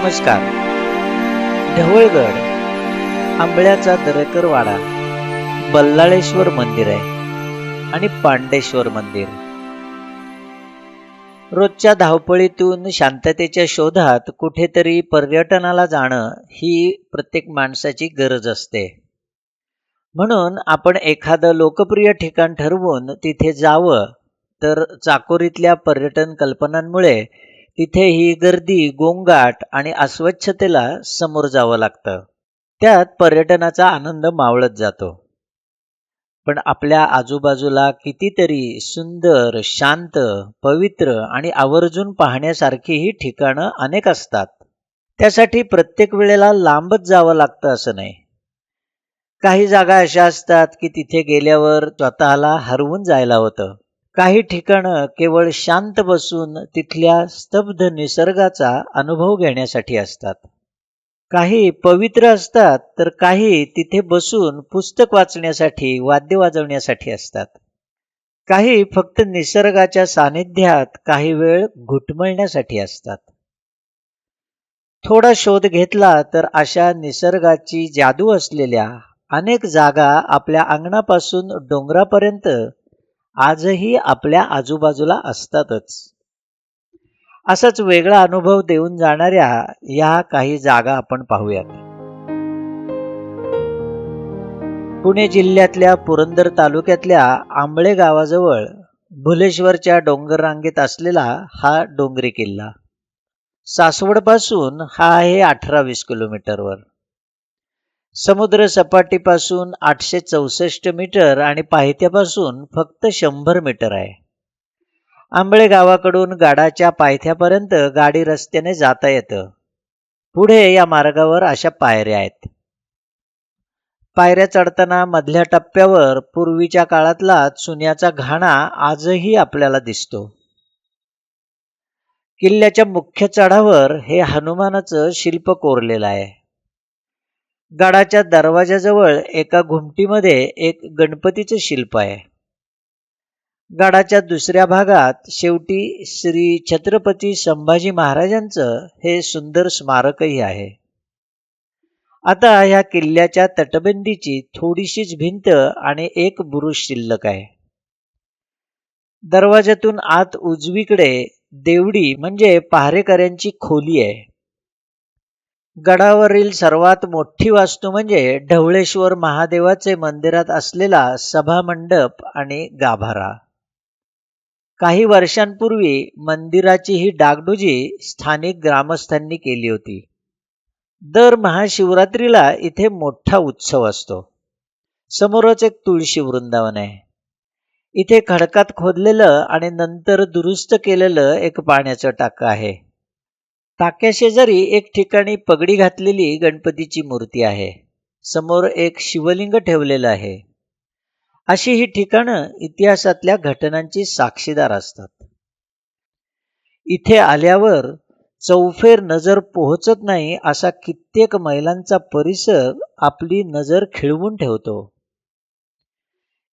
नमस्कार. ढवळगड आंबळ्याचा दरेकर वाडा बल्लाळेश्वर मंदिर आहे आणि पांडेश्वर मंदिर. रोजच्या धावपळीतून शांततेच्या शोधात कुठेतरी पर्यटनाला जाणं ही प्रत्येक माणसाची गरज असते. म्हणून आपण एखादं लोकप्रिय ठिकाण ठरवून तिथे जावं तर चाकोरीतल्या पर्यटन कल्पनांमुळे तिथे ही गर्दी गोंगाट आणि अस्वच्छतेला समोर जावं लागतं. त्यात पर्यटनाचा आनंद मावळत जातो. पण आपल्या आजूबाजूला कितीतरी सुंदर शांत पवित्र आणि आवर्जून पाहण्यासारखी ही ठिकाणं अनेक असतात. त्यासाठी प्रत्येक वेळेला लांबच जावं लागतं असं नाही. काही जागा अशा असतात की तिथे गेल्यावर स्वतःला हरवून जायला होतं. काही ठिकाणं केवळ शांत बसून तिथल्या स्तब्ध निसर्गाचा अनुभव घेण्यासाठी असतात. काही पवित्र असतात तर काही तिथे बसून पुस्तक वाचण्यासाठी वाद्य वाजवण्यासाठी असतात. काही फक्त निसर्गाच्या सानिध्यात काही वेळ घुटमळण्यासाठी असतात. थोडा शोध घेतला तर अशा निसर्गाची जादू असलेल्या अनेक जागा आपल्या अंगणापासून डोंगरापर्यंत आजही आपल्या आजूबाजूला असतातच. असाच वेगळा अनुभव देऊन जाणाऱ्या या काही जागा आपण पाहूयात. पुणे जिल्ह्यातल्या पुरंदर तालुक्यातल्या आंबळे गावाजवळ भुलेश्वरच्या डोंगर रांगेत असलेला हा डोंगरी किल्ला. सासवडपासून हा आहे अठरा वीस किलोमीटरवर. समुद्र सपाटीपासून आठशे चौसष्ट मीटर आणि पायथ्यापासून फक्त शंभर मीटर आहे. आंबळे गावाकडून गाडाच्या पायथ्यापर्यंत गाडी रस्त्याने जाता येतं. पुढे या मार्गावर अशा पायऱ्या आहेत. पायऱ्या चढताना मधल्या टप्प्यावर पूर्वीच्या काळातला चुन्याचा घाणा आजही आपल्याला दिसतो. किल्ल्याच्या मुख्य चढावर हे हनुमानाचं शिल्प कोरलेलं आहे. गडाच्या दरवाजाजवळ एका घुमटीमध्ये एक गणपतीचं शिल्प आहे. गडाच्या दुसऱ्या भागात शेवटी श्री छत्रपती संभाजी महाराजांचं हे सुंदर स्मारकही आहे. आता ह्या किल्ल्याच्या तटबंदीची थोडीशीच भिंत आणि एक बुरुज शिल्लक आहे. दरवाजातून आत उजवीकडे देवडी म्हणजे पहारेकऱ्यांची खोली आहे. गडावरील सर्वात मोठी वास्तू म्हणजे ढवळेश्वर महादेवाचे मंदिरात असलेला सभामंडप आणि गाभारा. काही वर्षांपूर्वी मंदिराची ही डागडुजी स्थानिक ग्रामस्थांनी केली होती. दर महाशिवरात्रीला इथे मोठा उत्सव असतो. समोरच एक तुळशी वृंदावन आहे. इथे खडकात खोदलेलं आणि नंतर दुरुस्त केलेलं एक पाण्याचं टाकं आहे. टाक्याशेजारी एक ठिकाणी पगडी घातलेली गणपतीची मूर्ती आहे समोर एक शिवलिंग ठेवलेलं आहे. अशी ही ठिकाणं इतिहासातल्या घटनांची साक्षीदार असतात. इथे आल्यावर चौफेर नजर पोहोचत नाही असा कित्येक मैलांचा परिसर आपली नजर खिळवून ठेवतो.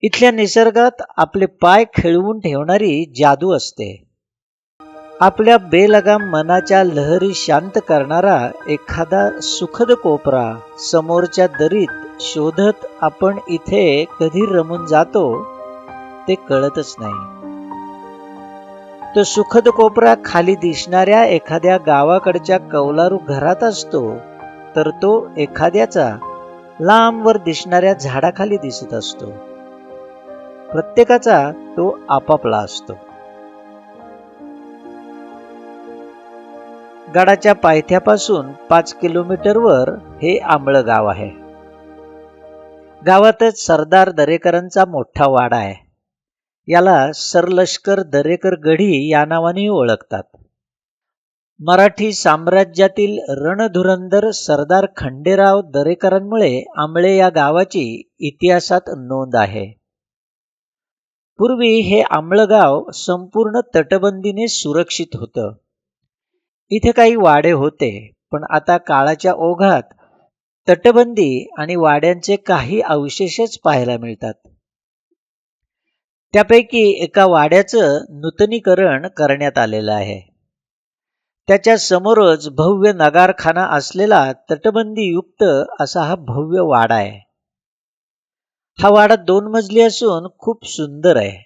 इथल्या निसर्गात आपले पाय खिळवून ठेवणारी जादू असते. आपल्या बेलगाम मनाच्या लहरी शांत करणारा एखादा सुखद कोपरा समोरच्या दरीत शोधत आपण इथे कधी रमून जातो ते कळतच नाही. तो सुखद कोपरा खाली दिसणाऱ्या एखाद्या गावाकडच्या कौलारू घरात असतो तर तो एखाद्याचा लांबवर दिसणाऱ्या झाडाखाली दिसत असतो. प्रत्येकाचा तो आपापला असतो. गडाच्या पायथ्यापासून पाच किलोमीटरवर हे आंबळ गाव आहे. गावातच सरदार दरेकरांचा मोठा वाडा आहे. याला सरलष्कर दरेकर गढी या नावानेही ओळखतात. मराठी साम्राज्यातील रणधुरंदर सरदार खंडेराव दरेकरांमुळे आंबळे या गावाची इतिहासात नोंद आहे. पूर्वी हे आंबळगाव संपूर्ण तटबंदीने सुरक्षित होतं. इथे काही वाडे होते पण आता काळाच्या ओघात तटबंदी आणि वाड्यांचे काही अवशेषच पाहायला मिळतात. त्यापैकी एका वाड्याचं नूतनीकरण करण्यात आलेलं आहे. त्याच्या समोरच भव्य नगारखाना असलेला तटबंदीयुक्त असा हा भव्य वाडा आहे. हा वाडा दोन मजली असून खूप सुंदर आहे.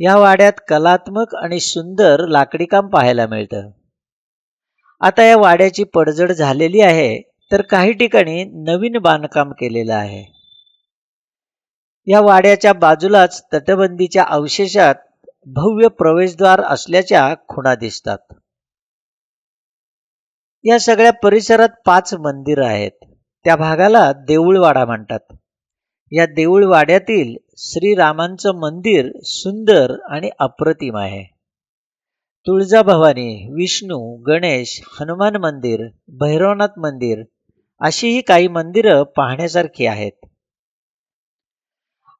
या वाड्यात कलात्मक आणि सुंदर लाकडी काम पाहायला मिळतं. आता या वाड्याची पडझड झालेली आहे तर काही ठिकाणी नवीन बांधकाम केलेलं आहे. या वाड्याच्या बाजूलाच तटबंदीच्या अवशेषात भव्य प्रवेशद्वार असल्याच्या खुणा दिसतात. या सगळ्या परिसरात पाच मंदिरं आहेत. त्या भागाला देऊळवाडा म्हणतात. या देऊळवाड्यातील श्रीरामांचं मंदिर सुंदर आणि अप्रतिम आहे. तुळजाभवानी विष्णू गणेश हनुमान मंदिर भैरवनाथ मंदिर अशीही काही मंदिरं पाहण्यासारखी आहेत.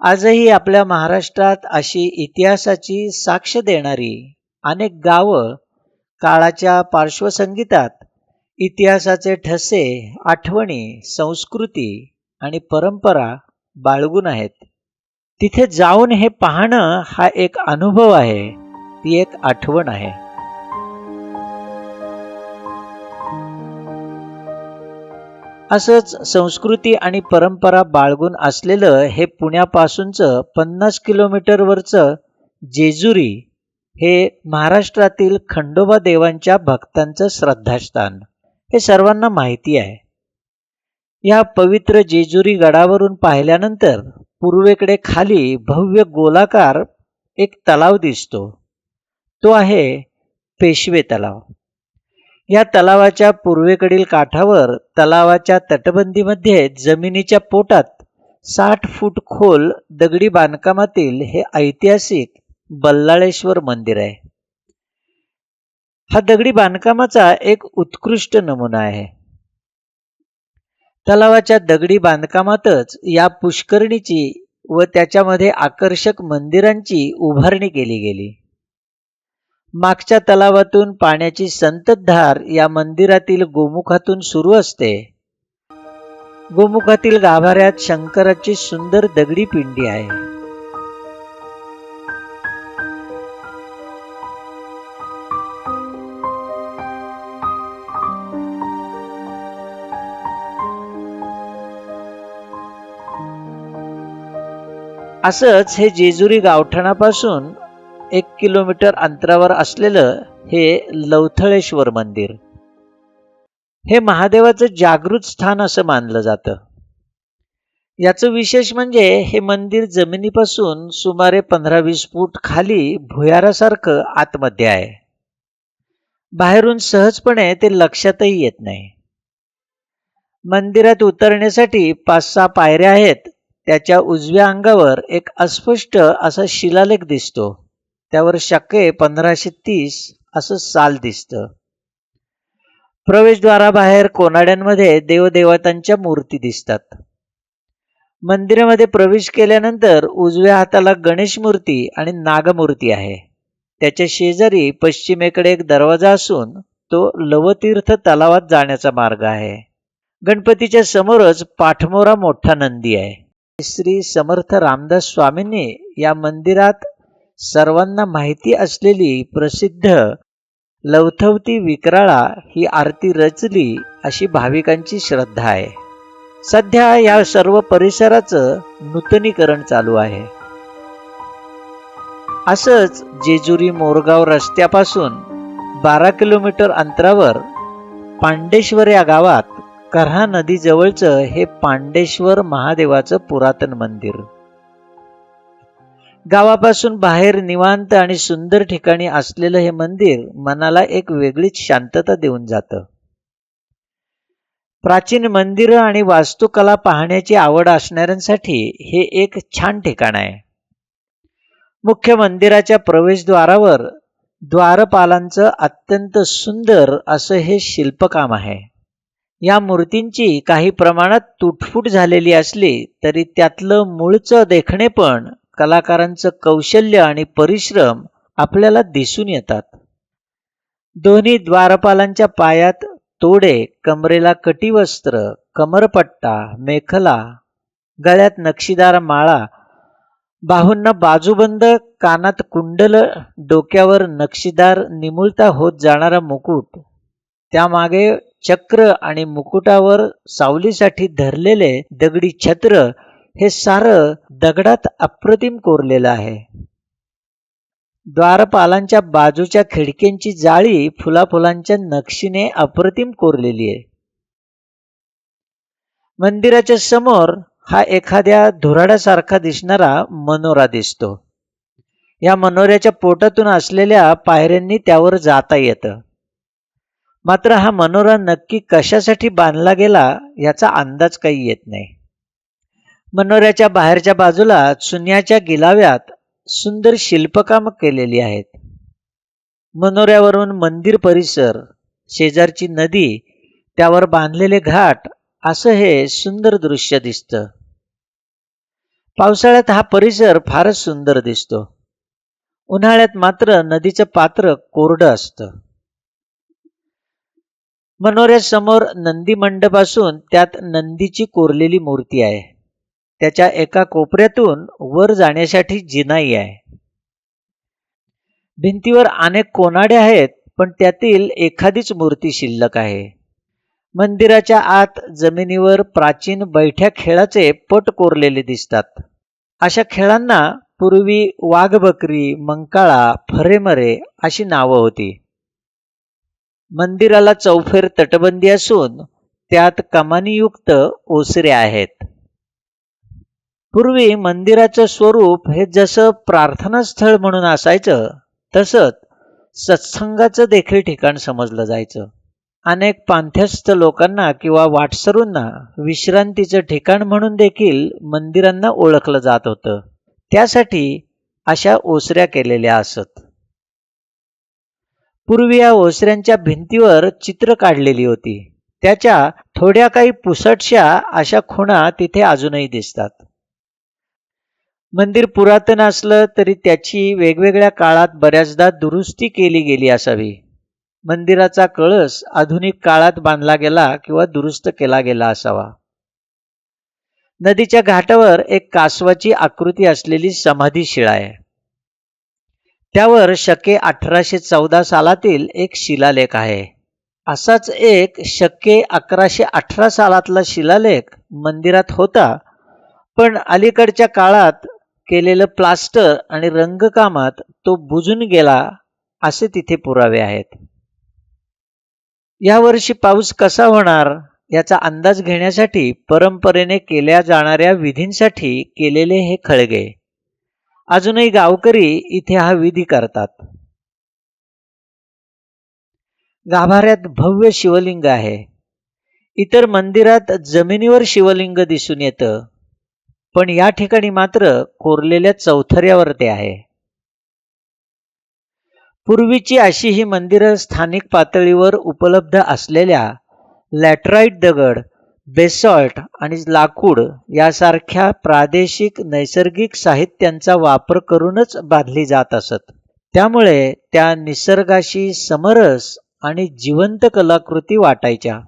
आजही आपल्या महाराष्ट्रात अशी इतिहासाची साक्ष देणारी अनेक गावं काळाच्या पार्श्वसंगीतात इतिहासाचे ठसे आठवणी संस्कृती आणि परंपरा बाळगून आहेत. तिथे जाऊन हे पाहणं हा एक अनुभव आहे. ती एक आठवण आहे. असंच संस्कृती आणि परंपरा बाळगून असलेलं हे पुण्यापासूनचं पन्नास किलोमीटरवरचं जेजुरी हे महाराष्ट्रातील खंडोबा देवांच्या भक्तांचं श्रद्धास्थान. हे सर्वांना माहिती आहे. या पवित्र जेजुरी गडावरून पाहिल्यानंतर पूर्वेकडे खाली भव्य गोलाकार एक तलाव दिसतो. तो आहे पेशवे तलाव. या तलावाच्या पूर्वेकडील काठावर तलावाच्या तटबंदीमध्ये जमिनीच्या पोटात साठ फूट खोल दगडी बांधकामातील हे ऐतिहासिक बल्लाळेश्वर मंदिर आहे. हा दगडी बांधकामाचा एक उत्कृष्ट नमुना आहे. तलावाच्या दगडी बांधकामातच या पुष्करणीची व त्याच्यामध्ये आकर्षक मंदिरांची उभारणी केली गेली. मागच्या तलावातून पाण्याची संततधार या मंदिरातील गोमुखातून सुरू असते. गोमुखातील गाभाऱ्यात शंकराची सुंदर दगडी पिंडी आहे. असंच हे जेजुरी गावठाणापासून एक किलोमीटर अंतरावर असलेलं हे लवथळेश्वर मंदिर. हे महादेवाचं जागृत स्थान असं मानलं जातं. याचं विशेष म्हणजे हे मंदिर जमिनीपासून सुमारे पंधरा वीस फूट खाली भुयारासारखं आतमध्ये आहे. बाहेरून सहजपणे ते लक्षातही येत नाही. मंदिरात उतरण्यासाठी पाच सहा पायऱ्या आहेत. त्याच्या उजव्या अंगावर एक अस्पष्ट असा शिलालेख दिसतो. त्यावर शके पंधराशे तीस असं साल दिसतं. प्रवेशद्वाराबाहेर कोनाड्यांमध्ये देवदेवतांच्या मूर्ती दिसतात. मंदिरामध्ये प्रवेश केल्यानंतर उजव्या हाताला गणेश मूर्ती आणि नागमूर्ती आहे. त्याच्या शेजारी पश्चिमेकडे एक दरवाजा असून तो लवतीर्थ तलावात जाण्याचा मार्ग आहे. गणपतीच्या समोरच पाठमोरा मोठा नंदी आहे. श्री समर्थ रामदास स्वामींनी या मंदिरात सर्वांना माहिती असलेली प्रसिद्ध लवथवती विक्राळा ही आरती रचली अशी भाविकांची श्रद्धा आहे. सध्या या सर्व परिसराचं नूतनीकरण चालू आहे. असंच जेजुरी मोरगाव रस्त्यापासून बारा किलोमीटर अंतरावर पांडेश्वर या गावात करहा नदीजवळचं हे पांडेश्वर महादेवाचं पुरातन मंदिर. गावापासून बाहेर निवांत आणि सुंदर ठिकाणी असलेलं हे मंदिर मनाला एक वेगळीच शांतता देऊन जातं. प्राचीन मंदिरं आणि वास्तुकला पाहण्याची आवड असणाऱ्यांसाठी हे एक छान ठिकाण आहे. मुख्य मंदिराच्या प्रवेशद्वारावर द्वारपालांचं अत्यंत सुंदर असं हे शिल्पकाम आहे. या मूर्तींची काही प्रमाणात तुटफूट झालेली असली तरी त्यातलं मूळचं देखणे पण कलाकारांचं कौशल्य आणि परिश्रम आपल्याला दिसून येतात. दोन्ही द्वारपालांच्या पायात तोडे कमरेला कटिवस्त्र कमरपट्टा मेखला गळ्यात नक्षीदार माळा बाहूंना बाजूबंद कानात कुंडल डोक्यावर नक्षीदार निमुळता होत जाणारा मुकुट त्यामागे चक्र आणि मुकुटावर सावलीसाठी धरलेले दगडी छत्र हे सारं दगडात अप्रतिम कोरलेलं आहे. द्वारपालांच्या बाजूच्या खिडक्यांची जाळी फुलाफुलांच्या नक्षीने अप्रतिम कोरलेली आहे. मंदिराच्या समोर हा एखाद्या धुराड्यासारखा दिसणारा मनोरा दिसतो. या मनोऱ्याच्या पोटातून असलेल्या पायऱ्यांनी त्यावर जाता येतं. मात्र हा मनोरा नक्की कशासाठी बांधला गेला याचा अंदाज काही येत नाही. मनोऱ्याच्या बाहेरच्या बाजूला चुन्याच्या गिलाव्यात सुंदर शिल्पकाम केलेली आहेत. मनोऱ्यावरून मंदिर परिसर शेजारची नदी त्यावर बांधलेले घाट असं हे सुंदर दृश्य दिसतं. पावसाळ्यात हा परिसर फारच सुंदर दिसतो. उन्हाळ्यात मात्र नदीचं पात्र कोरडं असतं. मनोऱ्यासमोर नंदी मंडप असून त्यात नंदीची कोरलेली मूर्ती आहे. त्याच्या एका कोपऱ्यातून वर जाण्यासाठी जिनाई आहे. भिंतीवर अनेक कोनाडे आहेत पण त्यातील एखादीच मूर्ती शिल्लक आहे. मंदिराच्या आत जमिनीवर प्राचीन बैठ्या खेळाचे पट कोरलेले दिसतात. अशा खेळांना पूर्वी वाघबकरी मंकाळा फरेमरे अशी नावं होती. मंदिराला चौफेर तटबंदी असून त्यात कमानीयुक्त ओसरे आहेत. पूर्वी मंदिराचं स्वरूप हे जसं प्रार्थनास्थळ म्हणून असायचं तसंच सत्संगाचं देखील ठिकाण समजलं जायचं. अनेक पांथ्यस्थ लोकांना किंवा वाटसरूंना विश्रांतीचं ठिकाण म्हणून देखील मंदिरांना ओळखलं जात होतं. त्यासाठी अशा ओसऱ्या केलेल्या असत. पूर्वी या ओसऱ्यांच्या भिंतीवर चित्र काढलेली होती. त्याच्या थोड्या काही पुसटशा अशा खुणा तिथे अजूनही दिसतात. मंदिर पुरातन असलं तरी त्याची वेगवेगळ्या काळात बऱ्याचदा दुरुस्ती केली गेली असावी. मंदिराचा कळस आधुनिक काळात बांधला गेला किंवा दुरुस्त केला गेला असावा. नदीच्या घाटावर एक कासवाची आकृती असलेली समाधी शिळा आहे. त्यावर शके अठराशे चौदा सालातील एक शिलालेख आहे. असाच एक शके अकराशे अठरा सालातला शिलालेख मंदिरात होता पण अलीकडच्या काळात केलेलं प्लास्टर आणि रंगकामात तो बुजून गेला असे तिथे पुरावे आहेत. यावर्षी पाऊस कसा होणार याचा अंदाज घेण्यासाठी परंपरेने केल्या जाणाऱ्या विधींसाठी केलेले हे खळगे. अजूनही गावकरी इथे हा विधी करतात. गाभाऱ्यात भव्य शिवलिंग आहे. इतर मंदिरात जमिनीवर शिवलिंग दिसून येतं. पण या ठिकाणी मात्र कोरलेल्या चौथऱ्यावर ते आहे. पूर्वीची अशी ही मंदिरं स्थानिक पातळीवर उपलब्ध असलेल्या लॅटराईट दगड बेसॉल्ट आणि लाकूड यासारख्या प्रादेशिक नैसर्गिक साहित्यांचा वापर करूनच बांधली जात असत. त्यामुळे त्या निसर्गाशी समरस आणि जिवंत कलाकृती वाटायच्या.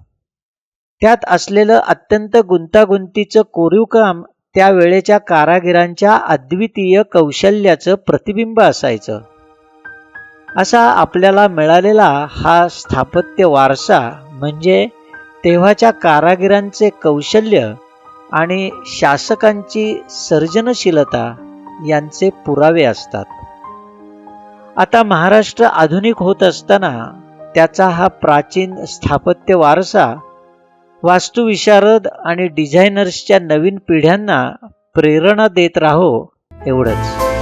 त्यात असलेलं अत्यंत गुंतागुंतीचं कोरीव काम त्या वेळेच्या कारागिरांच्या अद्वितीय कौशल्याचं प्रतिबिंब असायचं. असा आपल्याला मिळालेला हा स्थापत्य वारसा म्हणजे तेव्हाच्या कारागिरांचे कौशल्य आणि शासकांची सर्जनशीलता यांचे पुरावे असतात. आता महाराष्ट्र आधुनिक होत असताना त्याचा हा प्राचीन स्थापत्य वारसा वास्तुविशारद आणि डिझायनर्सच्या नवीन पिढ्यांना प्रेरणा देत राहो एवढंच.